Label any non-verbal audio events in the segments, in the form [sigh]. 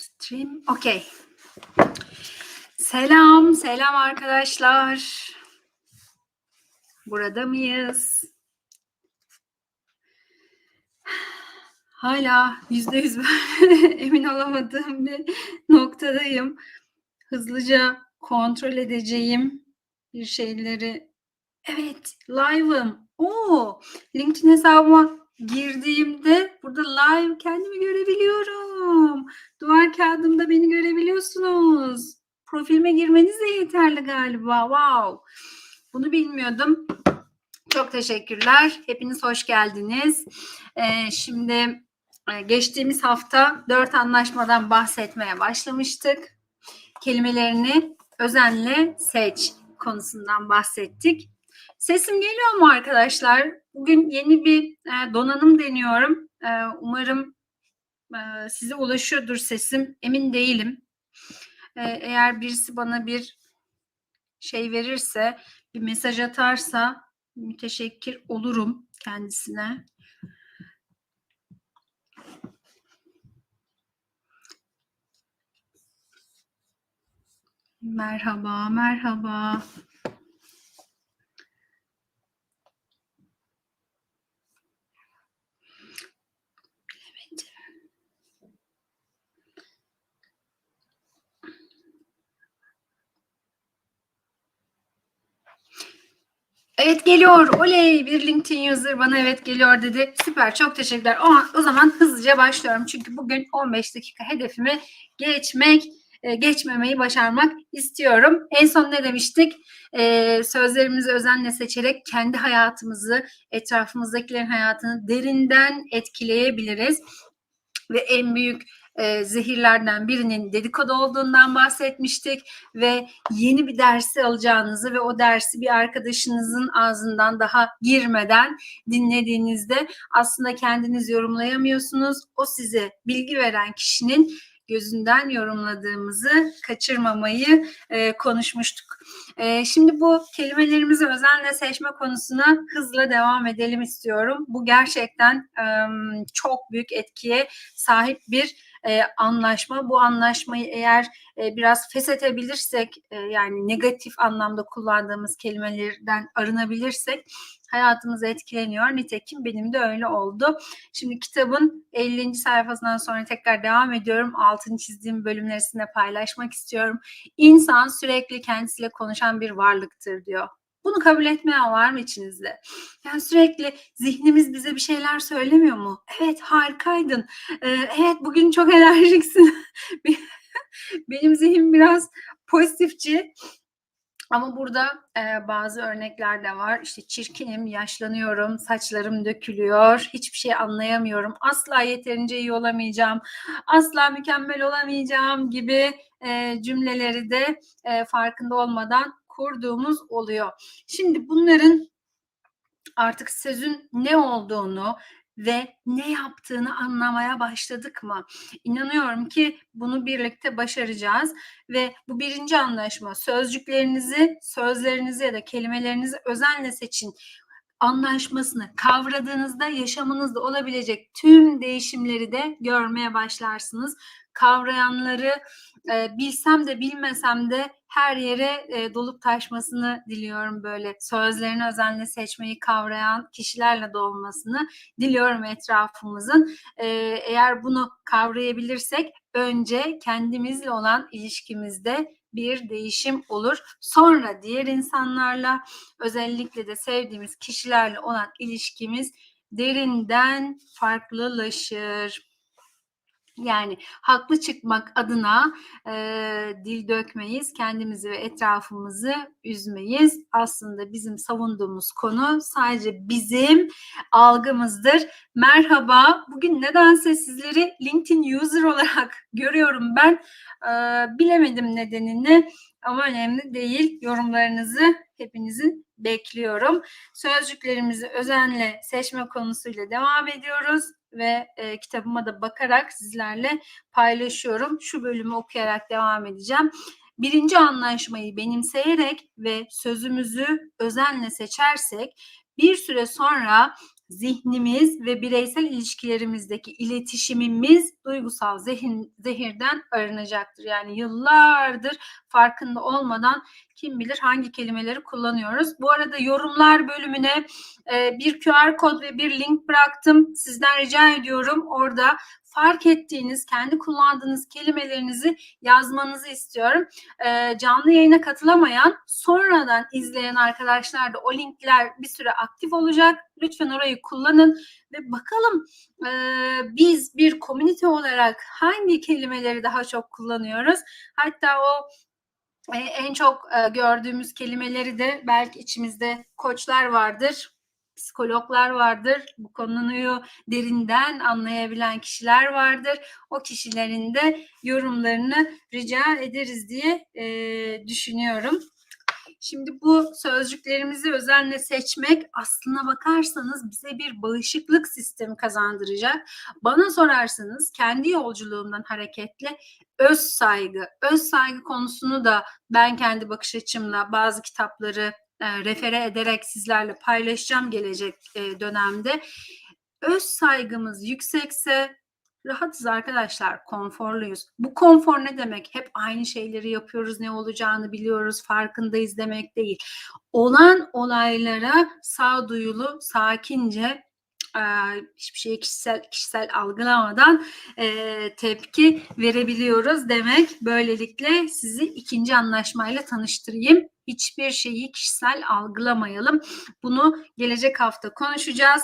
Stream. Okey. Selam, selam arkadaşlar. Burada mıyız? Hala yüzde yüz [laughs] emin olamadığım bir noktadayım. Hızlıca kontrol edeceğim bir şeyleri. Evet, live'ım. Oo, LinkedIn hesabıma girdiğimde burada live kendimi görebiliyorum. Duvar kağıdımda beni görebiliyorsunuz. Profilime girmeniz de yeterli galiba. Wow. Bunu bilmiyordum. Çok teşekkürler. Hepiniz hoş geldiniz. Ee, şimdi e, geçtiğimiz hafta dört anlaşmadan bahsetmeye başlamıştık. Kelimelerini özenle seç konusundan bahsettik. Sesim geliyor mu arkadaşlar? Bugün yeni bir e, donanım deniyorum. E, umarım e, size ulaşıyordur sesim. Emin değilim. Eğer birisi bana bir şey verirse, bir mesaj atarsa müteşekkir olurum kendisine. Merhaba, merhaba. Evet geliyor. Oley bir LinkedIn user bana evet geliyor dedi. Süper çok teşekkürler. O, o zaman hızlıca başlıyorum. Çünkü bugün 15 dakika hedefimi geçmek, e, geçmemeyi başarmak istiyorum. En son ne demiştik? E, sözlerimizi özenle seçerek kendi hayatımızı, etrafımızdakilerin hayatını derinden etkileyebiliriz. Ve en büyük e, zehirlerden birinin dedikodu olduğundan bahsetmiştik ve yeni bir dersi alacağınızı ve o dersi bir arkadaşınızın ağzından daha girmeden dinlediğinizde aslında kendiniz yorumlayamıyorsunuz. O size bilgi veren kişinin gözünden yorumladığımızı kaçırmamayı e, konuşmuştuk. E, şimdi bu kelimelerimizi özenle seçme konusuna hızla devam edelim istiyorum. Bu gerçekten e, çok büyük etkiye sahip bir e, anlaşma. Bu anlaşmayı eğer e, biraz feshedebilirsek e, yani negatif anlamda kullandığımız kelimelerden arınabilirsek hayatımız etkileniyor. Nitekim benim de öyle oldu. Şimdi kitabın 50. sayfasından sonra tekrar devam ediyorum. Altını çizdiğim bölümleri sizinle paylaşmak istiyorum. İnsan sürekli kendisiyle konuşan bir varlıktır diyor. Bunu kabul etmeyen var mı içinizde? Yani sürekli zihnimiz bize bir şeyler söylemiyor mu? Evet harikaydın. Ee, evet bugün çok [laughs] enerjiksin. Benim zihnim biraz pozitifçi. Ama burada e, bazı örnekler de var. İşte çirkinim, yaşlanıyorum, saçlarım dökülüyor, hiçbir şey anlayamıyorum, asla yeterince iyi olamayacağım, asla mükemmel olamayacağım gibi e, cümleleri de e, farkında olmadan kurduğumuz oluyor. Şimdi bunların artık sözün ne olduğunu ve ne yaptığını anlamaya başladık mı? İnanıyorum ki bunu birlikte başaracağız ve bu birinci anlaşma sözcüklerinizi, sözlerinizi ya da kelimelerinizi özenle seçin anlaşmasını kavradığınızda yaşamınızda olabilecek tüm değişimleri de görmeye başlarsınız. Kavrayanları e, bilsem de bilmesem de her yere e, dolup taşmasını diliyorum böyle sözlerini özenle seçmeyi kavrayan kişilerle dolmasını diliyorum etrafımızın. E, eğer bunu kavrayabilirsek önce kendimizle olan ilişkimizde bir değişim olur. Sonra diğer insanlarla özellikle de sevdiğimiz kişilerle olan ilişkimiz derinden farklılaşır. Yani haklı çıkmak adına e, dil dökmeyiz, kendimizi ve etrafımızı üzmeyiz. Aslında bizim savunduğumuz konu sadece bizim algımızdır. Merhaba, bugün nedense sizleri LinkedIn user olarak [laughs] görüyorum ben. E, bilemedim nedenini ama önemli değil. Yorumlarınızı hepinizin bekliyorum. Sözcüklerimizi özenle seçme konusuyla devam ediyoruz ve e, kitabıma da bakarak sizlerle paylaşıyorum. Şu bölümü okuyarak devam edeceğim. Birinci anlaşmayı benimseyerek ve sözümüzü özenle seçersek bir süre sonra zihnimiz ve bireysel ilişkilerimizdeki iletişimimiz duygusal zihin, zehirden arınacaktır. Yani yıllardır farkında olmadan kim bilir hangi kelimeleri kullanıyoruz. Bu arada yorumlar bölümüne e, bir QR kod ve bir link bıraktım. Sizden rica ediyorum orada fark ettiğiniz, kendi kullandığınız kelimelerinizi yazmanızı istiyorum. E, canlı yayına katılamayan, sonradan izleyen arkadaşlar da o linkler bir süre aktif olacak. Lütfen orayı kullanın ve bakalım e, biz bir komünite olarak hangi kelimeleri daha çok kullanıyoruz. Hatta o e, en çok e, gördüğümüz kelimeleri de belki içimizde koçlar vardır psikologlar vardır. Bu konuyu derinden anlayabilen kişiler vardır. O kişilerin de yorumlarını rica ederiz diye e, düşünüyorum. Şimdi bu sözcüklerimizi özenle seçmek aslına bakarsanız bize bir bağışıklık sistemi kazandıracak. Bana sorarsanız kendi yolculuğumdan hareketle öz saygı, öz saygı konusunu da ben kendi bakış açımla bazı kitapları e, refere ederek sizlerle paylaşacağım gelecek e, dönemde. Öz saygımız yüksekse rahatız arkadaşlar, konforluyuz. Bu konfor ne demek? Hep aynı şeyleri yapıyoruz, ne olacağını biliyoruz, farkındayız demek değil. Olan olaylara sağduyulu, sakince hiçbir şeyi kişisel kişisel algılamadan e, tepki verebiliyoruz demek. Böylelikle sizi ikinci anlaşmayla tanıştırayım. Hiçbir şeyi kişisel algılamayalım. Bunu gelecek hafta konuşacağız.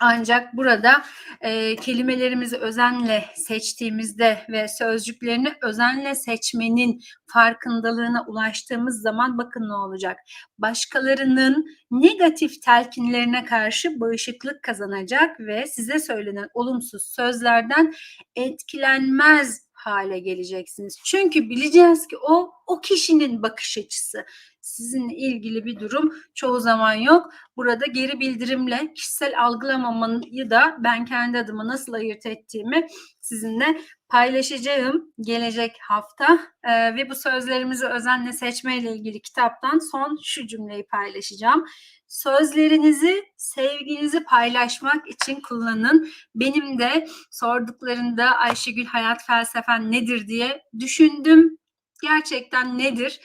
Ancak burada e, kelimelerimizi özenle seçtiğimizde ve sözcüklerini özenle seçmenin farkındalığına ulaştığımız zaman bakın ne olacak. Başkalarının negatif telkinlerine karşı bağışıklık kazanacak ve size söylenen olumsuz sözlerden etkilenmez hale geleceksiniz. Çünkü bileceğiz ki o o kişinin bakış açısı. Sizinle ilgili bir durum çoğu zaman yok. Burada geri bildirimle kişisel algılamamayı da ben kendi adıma nasıl ayırt ettiğimi sizinle paylaşacağım gelecek hafta ee, ve bu sözlerimizi özenle seçmeyle ilgili kitaptan son şu cümleyi paylaşacağım. Sözlerinizi, sevginizi paylaşmak için kullanın. Benim de sorduklarında Ayşegül hayat felsefen nedir diye düşündüm. Gerçekten nedir?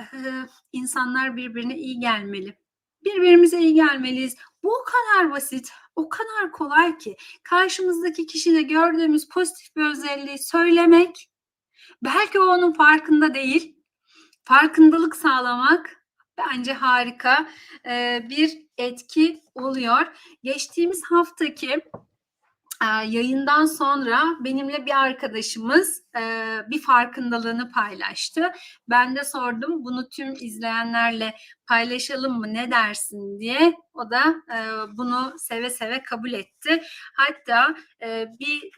Ee, insanlar birbirine iyi gelmeli. Birbirimize iyi gelmeliyiz. Bu o kadar basit, o kadar kolay ki karşımızdaki kişide gördüğümüz pozitif bir özelliği söylemek belki o onun farkında değil. Farkındalık sağlamak bence harika bir etki oluyor. Geçtiğimiz haftaki yayından sonra benimle bir arkadaşımız bir farkındalığını paylaştı. Ben de sordum bunu tüm izleyenlerle paylaşalım mı ne dersin diye. O da bunu seve seve kabul etti. Hatta bir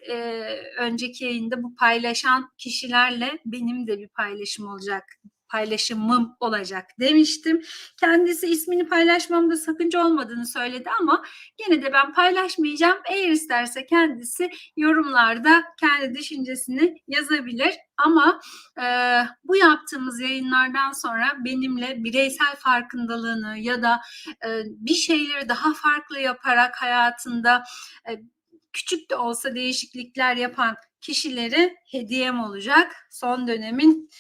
önceki yayında bu paylaşan kişilerle benim de bir paylaşım olacak paylaşımım olacak demiştim. Kendisi ismini paylaşmamda sakınca olmadığını söyledi ama yine de ben paylaşmayacağım. Eğer isterse kendisi yorumlarda kendi düşüncesini yazabilir. Ama e, bu yaptığımız yayınlardan sonra benimle bireysel farkındalığını ya da e, bir şeyleri daha farklı yaparak hayatında e, küçük de olsa değişiklikler yapan kişileri hediyem olacak. Son dönemin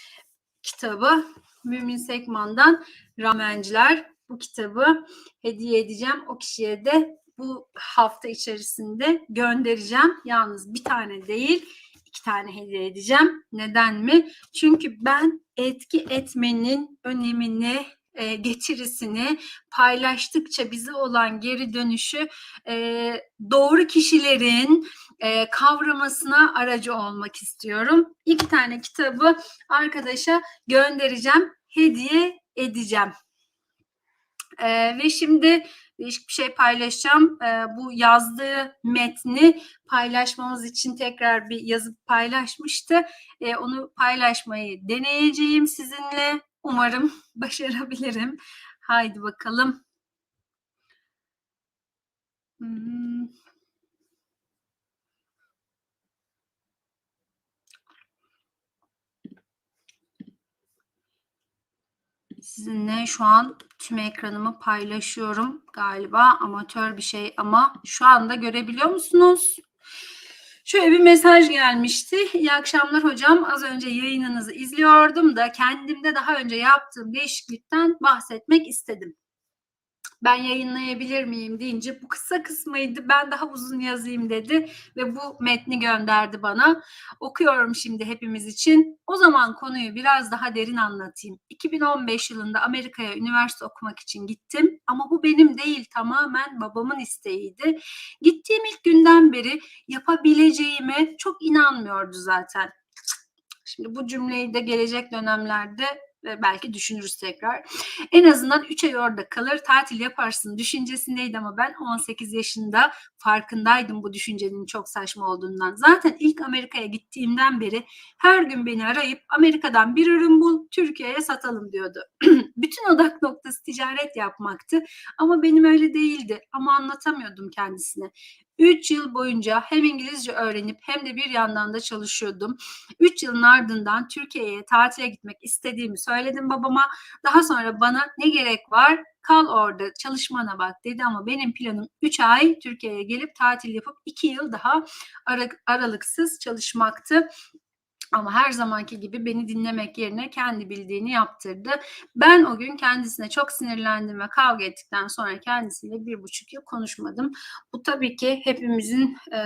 kitabı Mümin Sekman'dan Ramenciler. Bu kitabı hediye edeceğim. O kişiye de bu hafta içerisinde göndereceğim. Yalnız bir tane değil, iki tane hediye edeceğim. Neden mi? Çünkü ben etki etmenin önemini e, getirisini paylaştıkça bize olan geri dönüşü e, doğru kişilerin e, kavramasına aracı olmak istiyorum. İki tane kitabı arkadaşa göndereceğim, hediye edeceğim. E, ve şimdi değişik bir şey paylaşacağım. E, bu yazdığı metni paylaşmamız için tekrar bir yazıp paylaşmıştı. E, onu paylaşmayı deneyeceğim sizinle. Umarım [laughs] başarabilirim. Haydi bakalım. Hmm. Sizinle şu an tüm ekranımı paylaşıyorum galiba amatör bir şey ama şu anda görebiliyor musunuz? Şöyle bir mesaj gelmişti. İyi akşamlar hocam. Az önce yayınınızı izliyordum da kendimde daha önce yaptığım değişiklikten bahsetmek istedim ben yayınlayabilir miyim deyince bu kısa kısmıydı ben daha uzun yazayım dedi ve bu metni gönderdi bana. Okuyorum şimdi hepimiz için. O zaman konuyu biraz daha derin anlatayım. 2015 yılında Amerika'ya üniversite okumak için gittim ama bu benim değil tamamen babamın isteğiydi. Gittiğim ilk günden beri yapabileceğime çok inanmıyordu zaten. Şimdi bu cümleyi de gelecek dönemlerde ve belki düşünürüz tekrar. En azından 3 ay orada kalır, tatil yaparsın düşüncesindeydi ama ben 18 yaşında farkındaydım bu düşüncenin çok saçma olduğundan. Zaten ilk Amerika'ya gittiğimden beri her gün beni arayıp Amerika'dan bir ürün bul, Türkiye'ye satalım diyordu. [clears throat] Bütün odak noktası ticaret yapmaktı ama benim öyle değildi ama anlatamıyordum kendisine. 3 yıl boyunca hem İngilizce öğrenip hem de bir yandan da çalışıyordum. 3 yılın ardından Türkiye'ye tatile gitmek istediğimi söyledim babama. Daha sonra bana ne gerek var? Kal orada çalışmana bak dedi ama benim planım 3 ay Türkiye'ye gelip tatil yapıp 2 yıl daha aralıksız çalışmaktı. Ama her zamanki gibi beni dinlemek yerine kendi bildiğini yaptırdı. Ben o gün kendisine çok sinirlendim ve kavga ettikten sonra kendisiyle bir buçuk yıl konuşmadım. Bu tabii ki hepimizin e,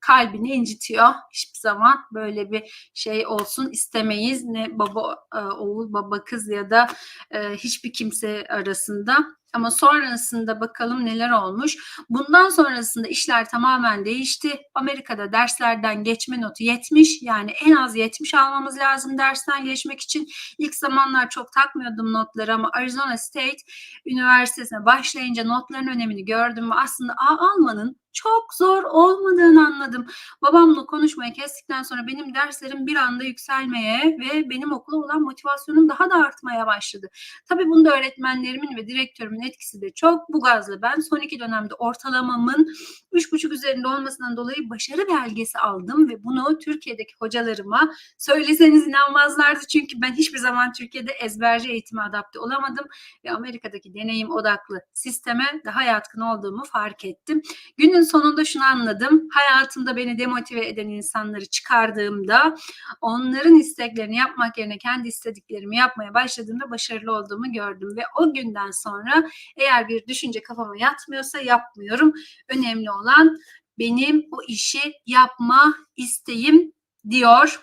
kalbini incitiyor. Hiçbir zaman böyle bir şey olsun istemeyiz. Ne baba e, oğul, baba kız ya da e, hiçbir kimse arasında. Ama sonrasında bakalım neler olmuş. Bundan sonrasında işler tamamen değişti. Amerika'da derslerden geçme notu 70 yani en az 70 almamız lazım dersten geçmek için. İlk zamanlar çok takmıyordum notları ama Arizona State Üniversitesi'ne başlayınca notların önemini gördüm aslında A almanın çok zor olmadığını anladım. Babamla konuşmayı kestikten sonra benim derslerim bir anda yükselmeye ve benim okula olan motivasyonum daha da artmaya başladı. Tabii bunda öğretmenlerimin ve direktörümün etkisi de çok. Bu gazla ben son iki dönemde ortalamamın 3,5 üzerinde olmasından dolayı başarı belgesi aldım ve bunu Türkiye'deki hocalarıma söyleseniz inanmazlardı. Çünkü ben hiçbir zaman Türkiye'de ezberci eğitime adapte olamadım ve Amerika'daki deneyim odaklı sisteme daha yatkın olduğumu fark ettim. Günün sonunda şunu anladım. Hayatımda beni demotive eden insanları çıkardığımda onların isteklerini yapmak yerine kendi istediklerimi yapmaya başladığımda başarılı olduğumu gördüm ve o günden sonra eğer bir düşünce kafama yatmıyorsa yapmıyorum. Önemli olan benim o işi yapma isteğim diyor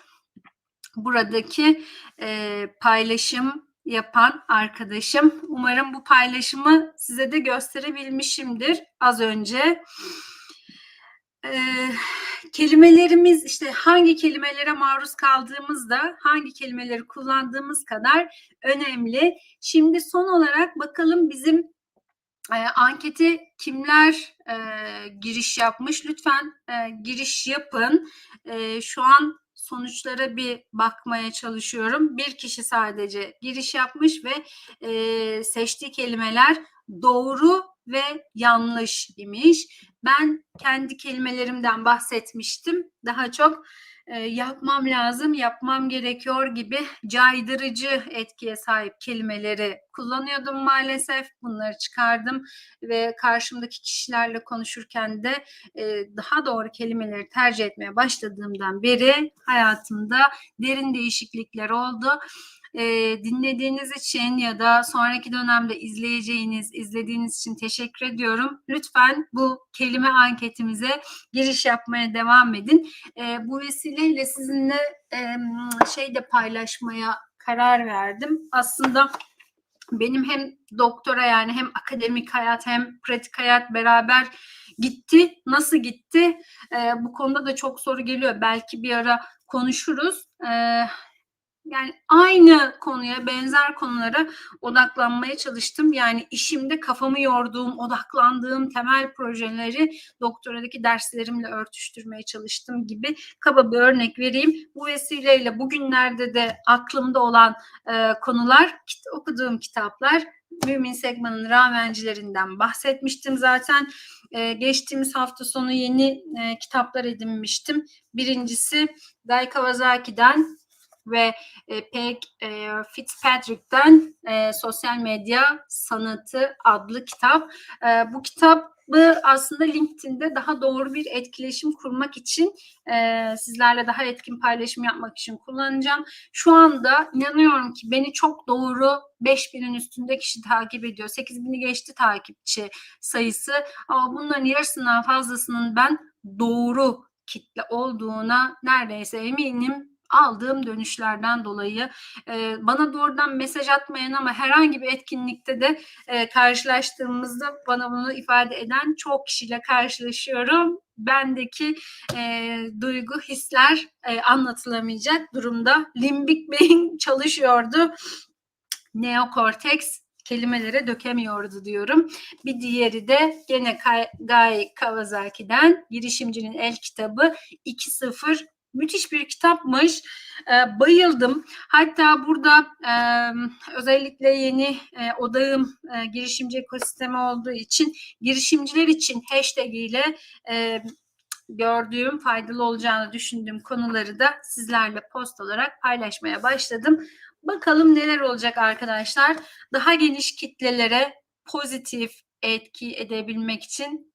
buradaki e, paylaşım yapan arkadaşım. Umarım bu paylaşımı size de gösterebilmişimdir az önce. Ee, kelimelerimiz işte hangi kelimelere maruz kaldığımızda hangi kelimeleri kullandığımız kadar önemli. Şimdi son olarak bakalım bizim e, anketi kimler e, giriş yapmış? Lütfen e, giriş yapın. E, şu an sonuçlara bir bakmaya çalışıyorum. Bir kişi sadece giriş yapmış ve e, seçtiği kelimeler doğru ve yanlış imiş. Ben kendi kelimelerimden bahsetmiştim. Daha çok e, yapmam lazım, yapmam gerekiyor gibi caydırıcı etkiye sahip kelimeleri kullanıyordum maalesef. Bunları çıkardım ve karşımdaki kişilerle konuşurken de e, daha doğru kelimeleri tercih etmeye başladığımdan beri hayatımda derin değişiklikler oldu e, dinlediğiniz için ya da sonraki dönemde izleyeceğiniz, izlediğiniz için teşekkür ediyorum. Lütfen bu kelime anketimize giriş yapmaya devam edin. E, bu vesileyle sizinle e, şey de paylaşmaya karar verdim. Aslında benim hem doktora yani hem akademik hayat hem pratik hayat beraber gitti. Nasıl gitti? E, bu konuda da çok soru geliyor. Belki bir ara konuşuruz. E, yani aynı konuya benzer konulara odaklanmaya çalıştım. Yani işimde kafamı yorduğum, odaklandığım temel projeleri doktoradaki derslerimle örtüştürmeye çalıştım gibi kaba bir örnek vereyim. Bu vesileyle bugünlerde de aklımda olan e, konular okuduğum kitaplar Mümin Segman'ın ramencilerinden bahsetmiştim zaten. Ee, geçtiğimiz hafta sonu yeni e, kitaplar edinmiştim. Birincisi Dai Kawasaki'den ve e, Peg e, Fitzpatrick'ten e, Sosyal Medya Sanatı adlı kitap. E, bu kitabı aslında LinkedIn'de daha doğru bir etkileşim kurmak için e, sizlerle daha etkin paylaşım yapmak için kullanacağım. Şu anda inanıyorum ki beni çok doğru 5000'in üstünde kişi takip ediyor. 8000'i geçti takipçi sayısı. Ama bunların yarısından fazlasının ben doğru kitle olduğuna neredeyse eminim aldığım dönüşlerden dolayı e, bana doğrudan mesaj atmayan ama herhangi bir etkinlikte de e, karşılaştığımızda bana bunu ifade eden çok kişiyle karşılaşıyorum. Bendeki e, duygu, hisler e, anlatılamayacak durumda. Limbik beyin [laughs] çalışıyordu. Neokorteks kelimelere dökemiyordu diyorum. Bir diğeri de gene Guy Kawasaki'den girişimcinin el kitabı 2.0 müthiş bir kitapmış. E, bayıldım. Hatta burada e, özellikle yeni e, odağım e, girişimci ekosistemi olduğu için girişimciler için hashtag ile e, gördüğüm, faydalı olacağını düşündüğüm konuları da sizlerle post olarak paylaşmaya başladım. Bakalım neler olacak arkadaşlar. Daha geniş kitlelere pozitif etki edebilmek için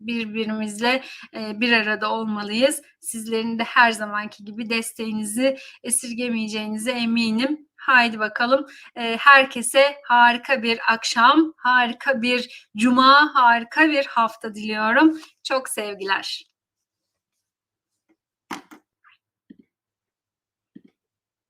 birbirimizle bir arada olmalıyız. Sizlerin de her zamanki gibi desteğinizi esirgemeyeceğinize eminim. Haydi bakalım. Herkese harika bir akşam, harika bir cuma, harika bir hafta diliyorum. Çok sevgiler.